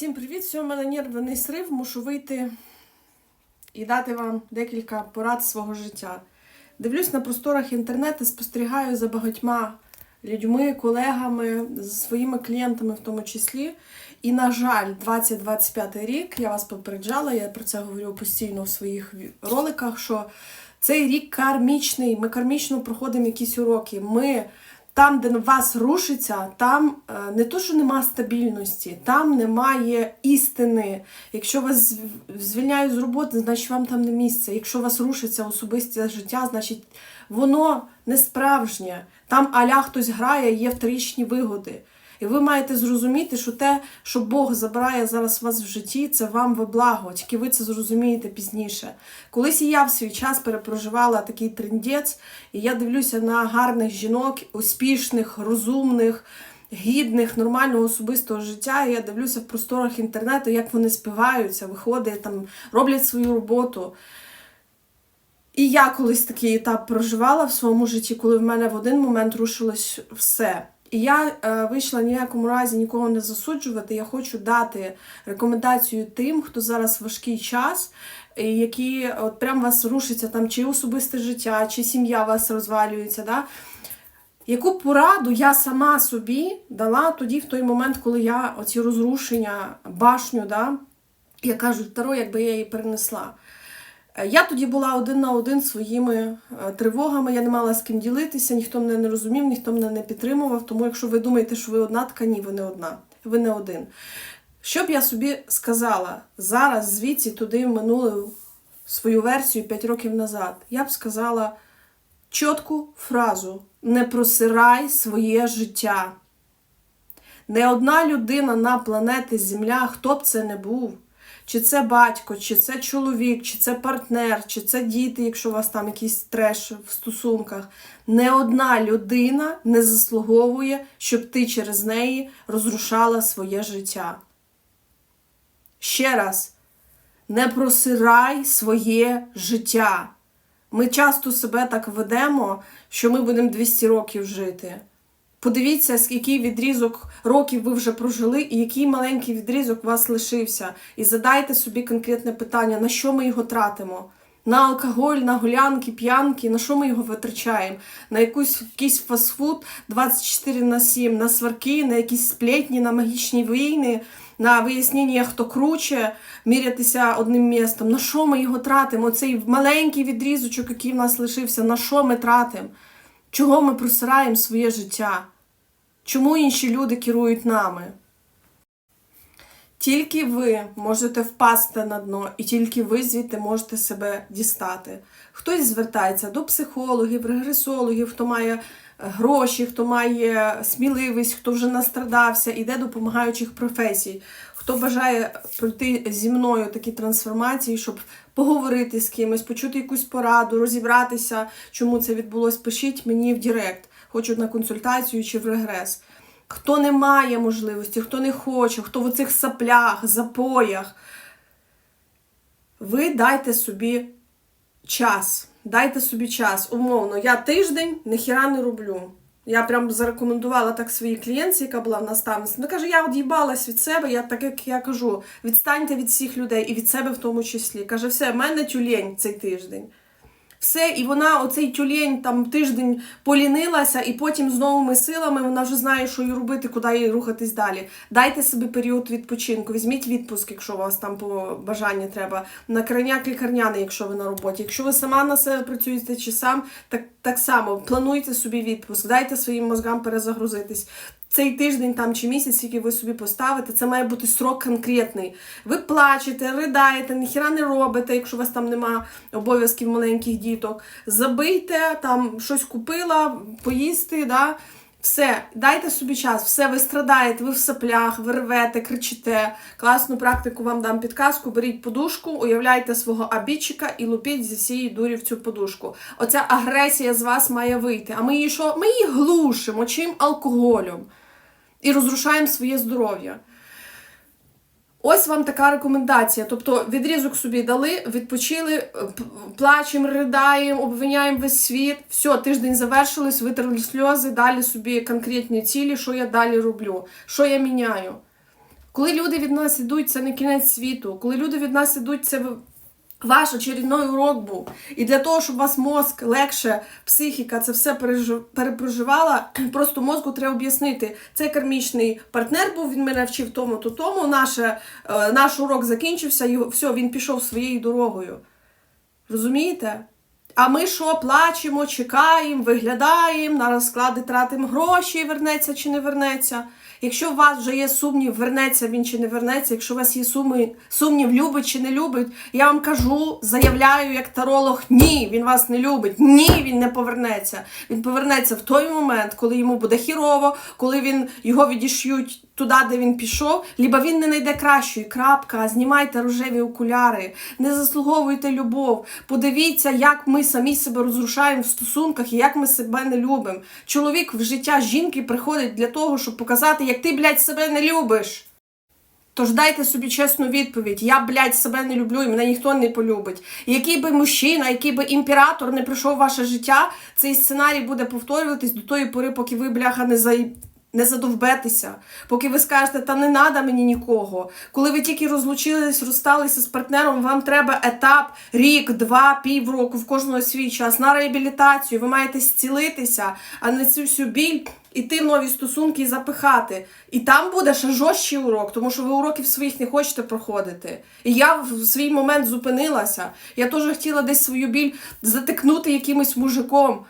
Всім привіт! Сьогодні у мене нервний срив, мушу вийти і дати вам декілька порад свого життя. Дивлюсь на просторах інтернету, спостерігаю за багатьма людьми, колегами, з своїми клієнтами в тому числі. І, на жаль, 2025 рік, я вас попереджала, я про це говорю постійно в своїх роликах, що цей рік кармічний, ми кармічно проходимо якісь уроки. Ми там, де вас рушиться, там е, не то, що нема стабільності, там немає істини. Якщо вас звільняють з роботи, значить вам там не місце. Якщо вас рушиться особисте життя, значить воно не справжнє. Там аля хтось грає, є вторічні вигоди. І ви маєте зрозуміти, що те, що Бог забирає зараз вас в житті, це вам во благо. Тільки ви це зрозумієте пізніше. Колись і я в свій час перепроживала такий трендець, і я дивлюся на гарних жінок, успішних, розумних, гідних, нормального особистого життя. І я дивлюся в просторах інтернету, як вони спиваються, виходять там, роблять свою роботу. І я колись такий етап проживала в своєму житті, коли в мене в один момент рушилось все. І я е, вийшла ні в якому разі нікого не засуджувати. Я хочу дати рекомендацію тим, хто зараз важкий час, які от прям вас рушиться там чи особисте життя, чи сім'я вас розвалюється. Да? Яку пораду я сама собі дала тоді, в той момент, коли я оці розрушення, башню, да, я кажу, Таро, якби я її перенесла. Е, Я тоді була один на один своїми е, тривогами, я не мала з ким ділитися, ніхто мене не розумів, ніхто мене не підтримував. Тому, якщо ви думаєте, що ви одна, така ні, ви не одна, ви не один. Що б я собі сказала зараз, звідси туди в минулу свою версію 5 років назад, я б сказала чітку фразу: не просирай своє життя. Не одна людина на планеті Земля, хто б це не був, чи це батько, чи це чоловік, чи це партнер, чи це діти, якщо у вас там якийсь треш в стосунках. Не одна людина не заслуговує, щоб ти через неї розрушала своє життя. Ще раз, не просирай своє життя. Ми часто себе так ведемо, що ми будемо 200 років жити. Подивіться, який відрізок років ви вже прожили, і який маленький відрізок у вас лишився. І задайте собі конкретне питання, на що ми його тратимо? На алкоголь, на гулянки, п'янки, на що ми його витрачаємо? На якусь якийсь фастфуд 24 на 7, на сварки, на якісь сплетні, на магічні війни, на вияснення, хто круче, мірятися одним містом. На що ми його тратимо? Цей маленький відрізочок, який в нас лишився, на що ми тратимо? Чого ми просираємо своє життя? Чому інші люди керують нами? Тільки ви можете впасти на дно, і тільки ви звідти можете себе дістати. Хтось звертається до психологів, регресологів, хто має гроші, хто має сміливість, хто вже настрадався, іде допомагаючих професій, хто бажає пройти зі мною такі трансформації, щоб поговорити з кимось, почути якусь пораду, розібратися, чому це відбулось, пишіть мені в Директ, хочу на консультацію чи в регрес. Хто не має можливості, хто не хоче, хто в оцих саплях, запоях, ви дайте собі час. Дайте собі час. Умовно, я тиждень ніхіра не роблю. Я прям зарекомендувала так своїй клієнтці, яка була в наставниці. Вона каже, я од'їбалась від себе, я так як я кажу, відстаньте від всіх людей і від себе в тому числі. Каже, все, в мене тюлень цей тиждень. Все, і вона оцей тюлень там тиждень полінилася, і потім з новими силами вона вже знає, що їй робити, куди їй рухатись далі. Дайте собі період відпочинку, візьміть відпуск, якщо у вас там по бажанню треба. На крайняк лікарняний, якщо ви на роботі. Якщо ви сама на себе працюєте чи сам, так, так само плануйте собі відпуск, дайте своїм мозгам перезагрузитись. Цей тиждень там чи місяць, який ви собі поставите, це має бути срок конкретний. Ви плачете, ридаєте, ніхіра не робите, якщо у вас там нема обов'язків маленьких діток. Забийте, там щось купила, поїсти, да? все, дайте собі час, все, ви страдаєте, ви в саплях, ви рвете, кричите. Класну практику вам дам підказку, беріть подушку, уявляйте свого абічика і лупіть зі всієї дурі в цю подушку. Оця агресія з вас має вийти. А ми її що? Ми її глушимо чим алкоголем і розрушаємо своє здоров'я. Ось вам така рекомендація. Тобто відрізок собі дали, відпочили, е, плачемо, ридаємо, обвиняємо весь світ. Все, тиждень завершилось, витерли сльози, далі собі конкретні цілі, що я далі роблю, що я міняю. Коли люди від нас ідуть, це не кінець світу. Коли люди від нас ідуть, це ваш очередной урок був. І для того, щоб у вас мозк легше, психіка це все перепроживала, просто мозку треба об'яснити. Це кармічний партнер був, він мене вчив тому, то тому. Наше, е, наш урок закінчився, і все, він пішов своєю дорогою. Розумієте? А ми що, плачемо, чекаємо, виглядаємо, на розклади тратимо гроші, вернеться чи не вернеться. Якщо у вас вже є сумнів, вернеться він чи не вернеться, якщо у вас є суми, сумнів, любить чи не любить, я вам кажу, заявляю як таролог, ні, він вас не любить, ні, він не повернеться. Він повернеться в той момент, коли йому буде хірово, коли він його відіш'ють туди, де він пішов, либо він не знайде кращої. Крапка, знімайте рожеві окуляри, не заслуговуйте любов. Подивіться, як ми самі себе розрушаємо в стосунках і як ми себе не любимо. Чоловік в життя жінки приходить для того, щоб показати, як ти, блядь, себе не любиш. Тож дайте собі чесну відповідь. Я, блядь, себе не люблю і мене ніхто не полюбить. І який би мужчина, який би імператор не прийшов в ваше життя, цей сценарій буде повторюватись до тої пори, поки ви, бляха, не за... Не задовбетеся, поки ви скажете, та не треба мені нікого. Коли ви тільки розлучились, розсталися з партнером, вам треба етап, рік, два, півроку, в кожного свій час на реабілітацію. Ви маєте зцілитися, а не цю всю біль іти в нові стосунки і запихати. І там буде ще жорсткий урок, тому що ви уроків своїх не хочете проходити. І я в свій момент зупинилася. Я теж хотіла десь свою біль затикнути якимось мужиком.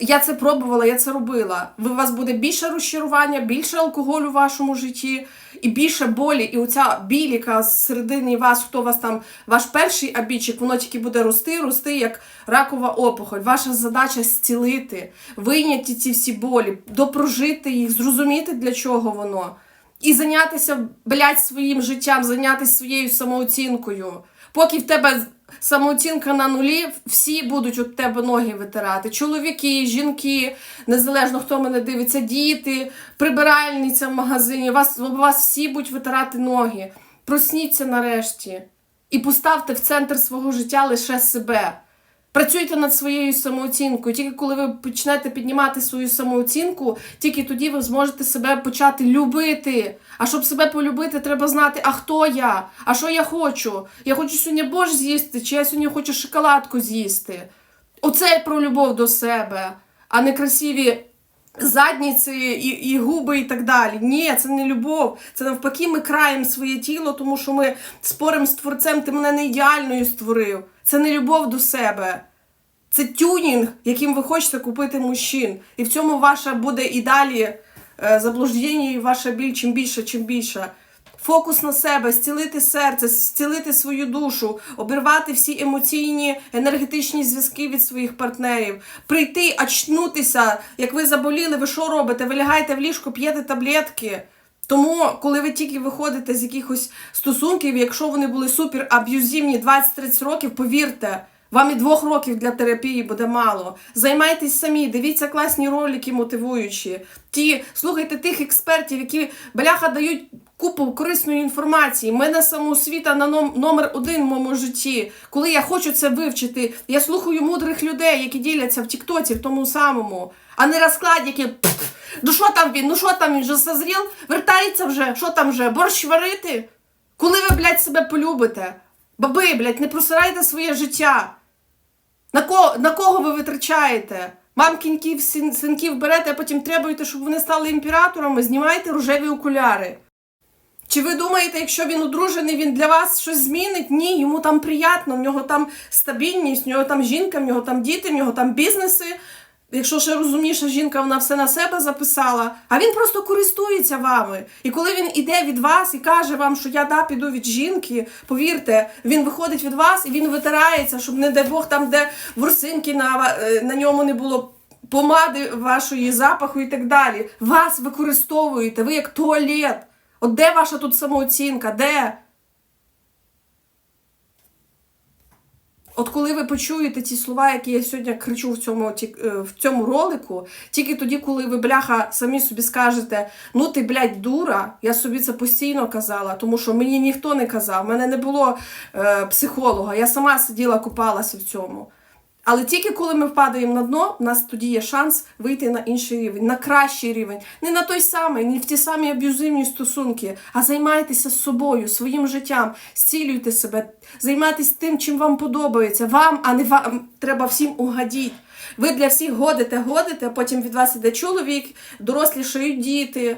Я це пробувала, я це робила. Ви- У вас буде більше розчарування, більше алкоголю в вашому житті, і більше болі. І оця біль, яка зсередині вас, хто вас там, ваш перший обідчик, воно тільки буде рости, рости, як ракова опухоль. Ваша задача зцілити, вийняти ці всі болі, допрожити їх, зрозуміти, для чого воно. І зайнятися, блядь, своїм життям, зайнятися своєю самооцінкою. Поки в тебе самооцінка на нулі, всі будуть від тебе ноги витирати. Чоловіки, жінки, незалежно хто мене дивиться, діти, прибиральниця в магазині. Вас, вас всі будуть витирати ноги. Просніться нарешті і поставте в центр свого життя лише себе. Працюйте над своєю самооцінкою. Тільки коли ви почнете піднімати свою самооцінку, тільки тоді ви зможете себе почати любити. А щоб себе полюбити, треба знати, а хто я, а що я хочу. Я хочу сьогодні борщ з'їсти, чи я сьогодні хочу шоколадку з'їсти. Оце про любов до себе, а не красиві задніці і, і губи і так далі. Ні, це не любов. Це навпаки, ми краємо своє тіло, тому що ми споримо з творцем, ти мене не ідеальною створив. Це не любов до себе. Це тюнінг, яким ви хочете купити мужчин. І в цьому ваша буде і далі е, заблуждення, і ваша біль чим більше, чим більше. Фокус на себе, зцілити серце, зцілити свою душу, обірвати всі емоційні енергетичні зв'язки від своїх партнерів, прийти, очнутися. Як ви заболіли, ви що робите? Ви лягаєте в ліжко, п'єте таблетки. Тому, коли ви тільки виходите з якихось стосунків, якщо вони були супер аб'юзивні 20-30 років, повірте, вам і двох років для терапії буде мало. Займайтесь самі, дивіться класні ролики мотивуючі. Ті, слухайте тих експертів, які бляха дають купу корисної інформації. Мене самоосвіта на ном- номер один в моєму житті. Коли я хочу це вивчити, я слухаю мудрих людей, які діляться в Тіктоці, в тому самому, а не розкладики. «Пф, Ну що там він? Ну що там він вже созрів? Вертається вже? Що там вже? Борщ варити? Коли ви, блядь, себе полюбите? Баби, блядь, не просирайте своє життя. На кого, на кого ви витрачаєте? Мамкіньків, син, синків берете, а потім требуєте, щоб вони стали імператорами, знімайте рожеві окуляри. Чи ви думаєте, якщо він одружений, він для вас щось змінить? Ні, йому там приємно, в нього там стабільність, в нього там жінка, в нього там діти, в нього там бізнеси. Якщо ще розумніша жінка, вона все на себе записала, а він просто користується вами. І коли він іде від вас і каже вам, що я да піду від жінки, повірте, він виходить від вас і він витирається, щоб, не дай Бог, там, де ворсинки на, е, на ньому не було помади вашої запаху і так далі. Вас використовуєте, ви як туалет. От де ваша тут самооцінка? Де? От коли ви почуєте ті слова, які я сьогодні кричу в цьому, е, в цьому ролику, тільки тоді, коли ви, бляха, самі собі скажете, ну ти, блядь, дура, я собі це постійно казала, тому що мені ніхто не казав, в мене не було е, психолога, я сама сиділа, купалася в цьому. Але тільки коли ми впадаємо на дно, у нас тоді є шанс вийти на інший рівень, на кращий рівень. Не на той самий, не в ті самі аб'юзивні стосунки, а займайтеся собою, своїм життям, зцілюйте себе, займайтеся тим, чим вам подобається. Вам, а не вам треба всім угадіть. Ви для всіх годите, годите, а потім від вас іде чоловік, дорослішають діти.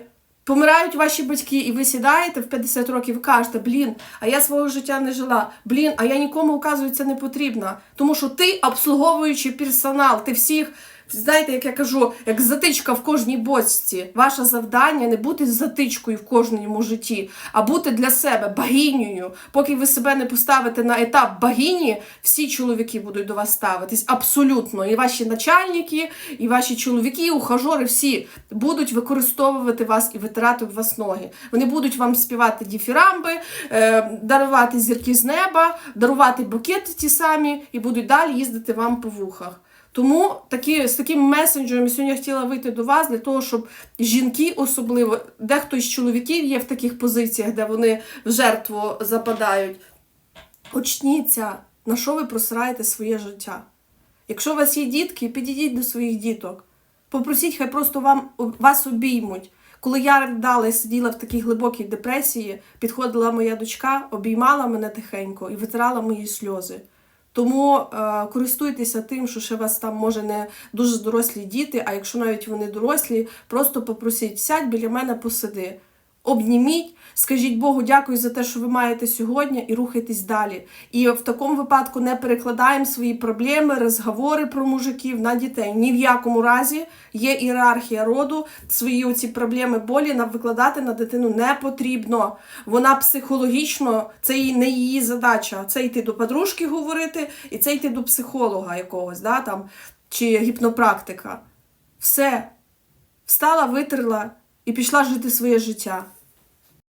Помирають ваші батьки, і ви сідаєте в 50 років і кажете, блін, а я свого життя не жила. Блін, а я нікому, оказується, не потрібна. Тому що ти обслуговуючий персонал, ти всіх, знаєте, як я кажу, як затичка в кожній бочці. Ваше завдання не бути затичкою в кожному житті, а бути для себе богинею. Поки ви себе не поставите на етап богині, всі чоловіки будуть до вас ставитись. Абсолютно. І ваші начальники, і ваші чоловіки, і ухажори всі будуть використовувати вас і витирати об вас ноги. Вони будуть вам співати діфірамби, е, дарувати зірки з неба, дарувати букети ті самі, і будуть далі їздити вам по вухах. Тому такі, з таким месенджером сьогодні хотіла вийти до вас для того, щоб жінки особливо, дехто із чоловіків є в таких позиціях, де вони в жертву западають. Очніться, на що ви просираєте своє життя. Якщо у вас є дітки, підійдіть до своїх діток. Попросіть, хай просто вам, вас обіймуть. Коли я ридала і сиділа в такій глибокій депресії, підходила моя дочка, обіймала мене тихенько і витирала мої сльози. Тому е, користуйтеся тим, що ще вас там може не дуже дорослі діти, а якщо навіть вони дорослі, просто попросіть, сядь біля мене, посиди. Обніміть, скажіть Богу, дякую за те, що ви маєте сьогодні, і рухайтесь далі. І в такому випадку не перекладаємо свої проблеми, розговори про мужиків на дітей. Ні в якому разі є ієрархія роду, свої оці проблеми болі нам викладати на дитину не потрібно. Вона психологічно, це не її задача. Це йти до подружки говорити, і це йти до психолога якогось, да, там, чи гіпнопрактика. Все. Встала, витерла і пішла жити своє життя.